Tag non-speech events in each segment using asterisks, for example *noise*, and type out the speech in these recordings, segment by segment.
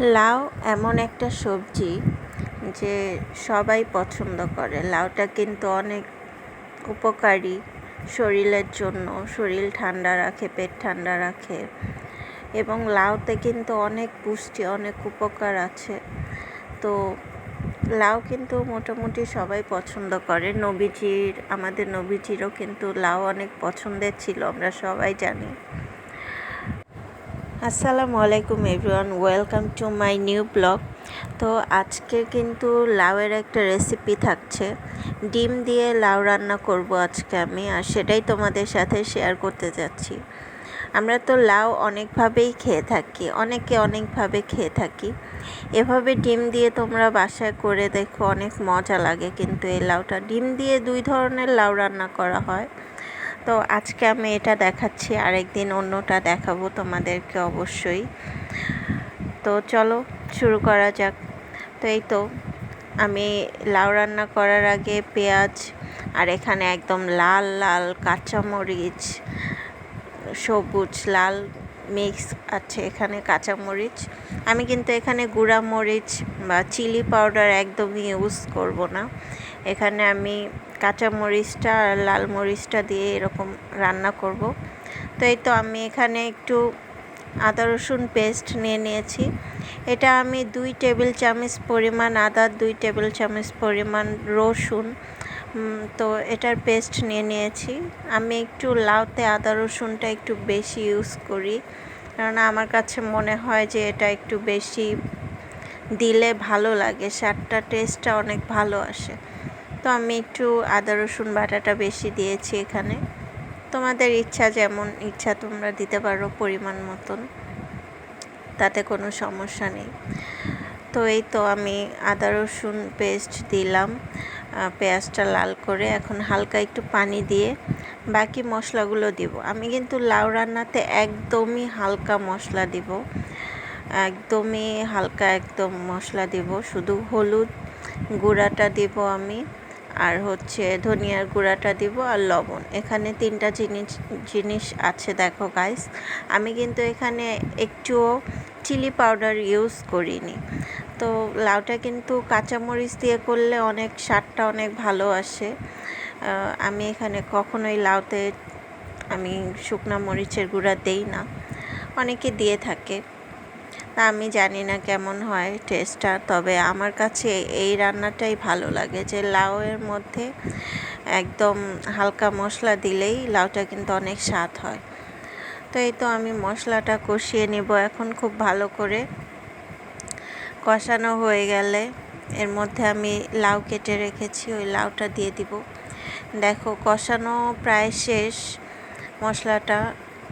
লাউ এমন একটা সবজি যে সবাই পছন্দ করে। লাউটা কিন্তু অনেক উপকারী শরীরের জন্য। শরীর ঠান্ডা রাখে, পেট ঠান্ডা রাখে। এবং লাউতে কিন্তু অনেক পুষ্টি, অনেক উপকার আছে। তো লাউ কিন্তু মোটামুটি সবাই পছন্দ করে। নবীজির, আমাদের নবীজিরও কিন্তু লাউ অনেক পছন্দের ছিল, আমরা সবাই জানি। আসসালামু আলাইকুম everyone, welcome to my new blog. তো আজকে কিন্তু লাউয়ের একটা রেসিপি থাকছে। ডিম দিয়ে লাউ রান্না করব আজকে আমি, আর সেটাই তোমাদের সাথে শেয়ার করতে যাচ্ছি। আমরা তো লাউ অনেকভাবেই খেয়ে থাকি, অনেকে অনেকভাবে খেয়ে থাকি। এভাবে ডিম দিয়ে তোমরা বাসায় করে দেখো, অনেক মজা লাগে কিন্তু এই লাউটা। ডিম দিয়ে দুই ধরনের লাউ রান্না করা হয়। তো আজকে আমি এটা দেখাচ্ছি, আরেকদিন অন্যটা দেখাবো তোমাদেরকে অবশ্যই। তো চলো, শুরু করা যাক। তো এই তো, আমি লাউ রান্না করার আগে পেঁয়াজ, আর এখানে একদম লাল লাল কাঁচামরিচ, সবুজ, লাল মিক্স আছে এখানে কাঁচামরিচ। আমি কিন্তু এখানে গুঁড়া মরিচ বা চিলি পাউডার একদমই ইউজ করব না। এখানে আমি কাঁচা মরিচটা আর লাল মরিচটা দিয়ে এরকম রান্না করব। তো এই তো আমি এখানে একটু আদা রসুন পেস্ট নিয়ে নিয়েছি। এটা আমি দুই টেবিল চামচ পরিমাণ আদা, দুই টেবিল চামচ পরিমাণ রসুন তো এটার পেস্ট নিয়ে নিয়েছি। আমি একটু লাউতে আদা রসুনটা একটু বেশি ইউজ করি কারণ আমার কাছে মনে হয় যে এটা একটু বেশি দিলে ভালো লাগে, স্বাদটা টেস্টটা অনেক ভালো আসে। তো আমি একটু আদা, রসুন বাটাটা বেশি দিয়েছি এখানে। তোমাদের ইচ্ছা যেমন ইচ্ছা তোমরা দিতে পারো পরিমাণ মতন। তাতে কোনো সমস্যা নেই। তো এই তো আমি আদা, রসুন পেস্ট দিলাম। পেঁয়াজটা লাল করে এখন হালকা একটু পানি দিয়ে বাকি মশলাগুলো দিব। আমি কিন্তু লাউ রান্নাতে একদমই হালকা মশলা দিব। একদমই হালকা একদম মশলা দিব। শুধু হলুদ গুঁড়াটা দিব আমি। আর হচ্ছে ধনিয়ার গুঁড়াটা দিব আর লবণ। এখানে তিনটা জিনিস জিনিস আছে, দেখো গাইস আমি কিন্তু এখানে একটুও চিলি পাউডার ইউজ করিনি। তো লাউটা কিন্তু কাঁচামরিচ দিয়ে করলে অনেক স্বাদটা অনেক ভালো আসে। আমি এখানে কখনোই লাউতে আমি শুকনা মরিচের গুঁড়া দেই না। অনেকে দিয়ে থাকে। আমি জানি না কেমন হয় টেস্টটা তবে আমার কাছে এই রান্নাটাই ভালো লাগে যে লাউয়ের মধ্যে একদম হালকা মশলা দিলেই লাউটা কিন্তু অনেক স্বাদ হয়। তো এই তো আমি মশলাটা কষিয়ে নিব এখন খুব ভালো করে। কষানো হয়ে গেলে এর মধ্যে আমি লাউ কেটে রেখেছি, ওই লাউটা দিয়ে দিব। দেখো কষানো প্রায় শেষ, মশলাটা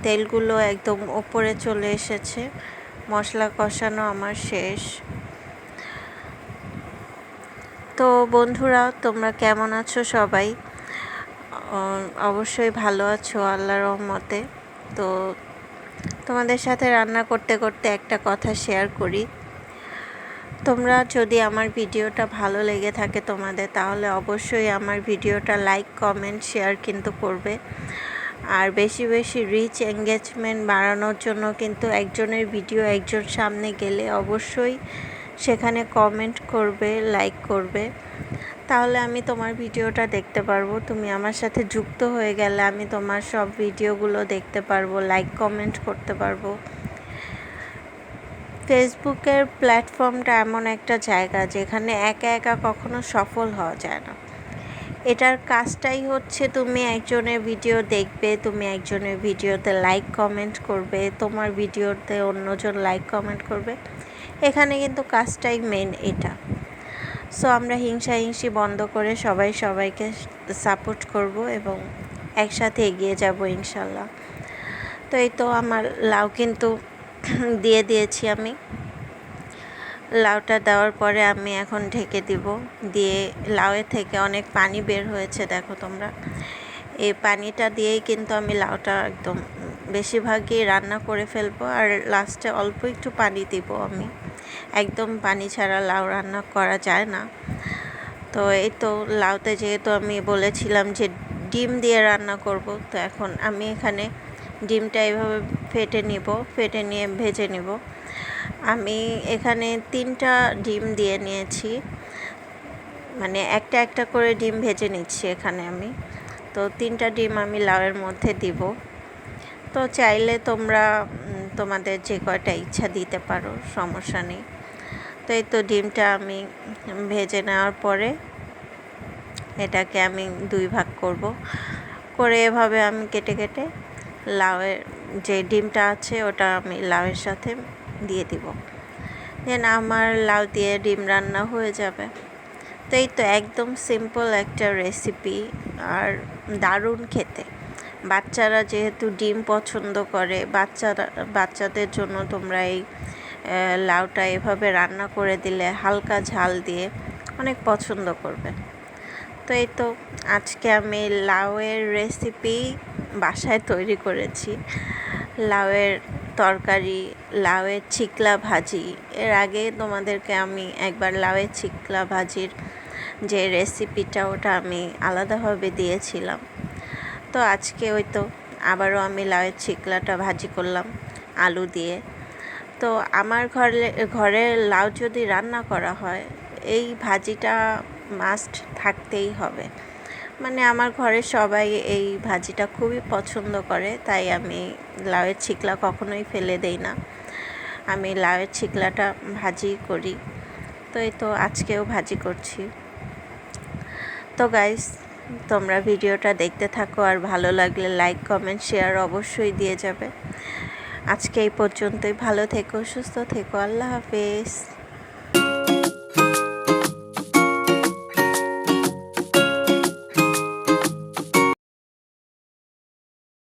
তেলগুলো একদম ওপরে চলে এসেছে। মশলা কষানো আমার শেষ। তো বন্ধুরা, তোমরা কেমন আছো সবাই? অবশ্যই ভালো আছো আল্লাহ রহমতে। তো তোমাদের সাথে রান্না করতে করতে একটা কথা শেয়ার করি। তোমরা যদি আমার ভিডিওটা ভালো লেগে থাকে তোমাদের, তাহলে অবশ্যই আমার ভিডিওটা লাইক কমেন্ট শেয়ার কিন্তু করবে। আর বেশি বেশি রিচ এঙ্গেজমেন্ট বাড়ানোর জন্য কিন্তু একজনের ভিডিও একজন সামনে গেলে অবশ্যই সেখানে কমেন্ট করবে লাইক করবে। তাহলে আমি তোমার ভিডিওটা দেখতে পারব। তুমি আমার সাথে যুক্ত হয়ে গেলে আমি তোমার সব ভিডিওগুলো দেখতে পারব লাইক কমেন্ট করতে পারব। ফেসবুকের প্ল্যাটফর্মটা এমন একটা জায়গা যেখানে একা একা কখনো সফল হওয়া যায় না। এটার কাজটাই হচ্ছে তুমি একজনের ভিডিও দেখবে, তুমি একজনের ভিডিওতে লাইক কমেন্ট করবে, তোমার ভিডিওতে অন্যজন লাইক কমেন্ট করবে। এখানে কিন্তু কাজটাই মেন এটা। সো আমরা হিংসা হিংসি বন্ধ করে সবাই সবাইকে সাপোর্ট করব এবং একসাথে এগিয়ে যাব ইনশাল্লাহ। তো এই তো আমার লাউ কিন্তু *clears throat* দিয়ে দিয়েছি আমি। লাউটা দেওয়ার পরে আমি এখন ঢেকে দিব। দিয়ে লাউয়ের থেকে অনেক পানি বের হয়েছে, দেখো তোমরা। এই পানিটা দিয়েই কিন্তু আমি লাউটা একদম বেশিরভাগই রান্না করে ফেলব আর লাস্টে অল্প একটু পানি দিব আমি। একদম পানি ছাড়া লাউ রান্না করা যায় না। তো এই তো লাউতে যেহেতু আমি বলেছিলাম যে ডিম দিয়ে রান্না করব, তো এখন আমি এখানে ডিমটা এইভাবে ফেটে নিব, ফেটে নিয়ে ভেজে নিব। আমি এখানে তিনটা ডিম দিয়ে নিয়েছি। মানে একটা একটা করে ডিম ভেজে নিচ্ছি এখানে আমি। তো তিনটা ডিম আমি লাউয়ের মধ্যে দিব। তো চাইলে তোমরা তোমাদের যে কয়টা ইচ্ছা দিতে পারো, সমস্যা নেই। তো এই তো ডিমটা আমি ভেজে নেওয়ার পরে এটাকে আমি দুই ভাগ করব। করে এভাবে আমি কেটে কেটে লাউয়ের যে ডিমটা আছে, ওটা আমি লাউয়ের সাথে দিয়ে দিব। দেন আমার লাউ দিয়ে ডিম রান্না হয়ে যাবে। তো এই তো একদম সিম্পল একটা রেসিপি আর দারুণ খেতে। বাচ্চারা যেহেতু ডিম পছন্দ করে, বাচ্চারা, বাচ্চাদের জন্য তোমরা এই লাউটা এভাবে রান্না করে দিলে হালকা ঝাল দিয়ে অনেক পছন্দ করবে। তো এই তো আজকে আমি লাউয়ের রেসিপি বাসায় তৈরি করেছি। লাউয়ের তরকারি, লাউয়ের চিকলা ভাজি। এর আগে তোমাদেরকে আমি একবার লাউয়ের চিকলা ভাজির যে রেসিপিটা, ওটা আমি আলাদাভাবে দিয়েছিলাম। তো আজকে ওই তো আবারও আমি লাউয়ের চিকলাটা ভাজি করলাম আলু দিয়ে। তো আমার ঘরে ঘরে লাউ যদি রান্না করা হয়, এই ভাজিটা মাস্ট থাকতেই হবে। মানে আমার ঘরে সবাই এই ভাজিটা খুবই পছন্দ করে, তাই আমি লাউয়ের ছিকলা কখনোই ফেলে দেই না। আমি লাউয়ের ছিকলাটা ভাজি করি, তো এই তো আজকেও ভাজি করছি। তো গাইস তোমরা ভিডিওটা দেখতে থাকো আর ভালো লাগলে লাইক কমেন্ট শেয়ার অবশ্যই দিয়ে যাবে। আজকে এই পর্যন্তই, ভালো থেকো, সুস্থ থেকো, আল্লাহ হাফেজ।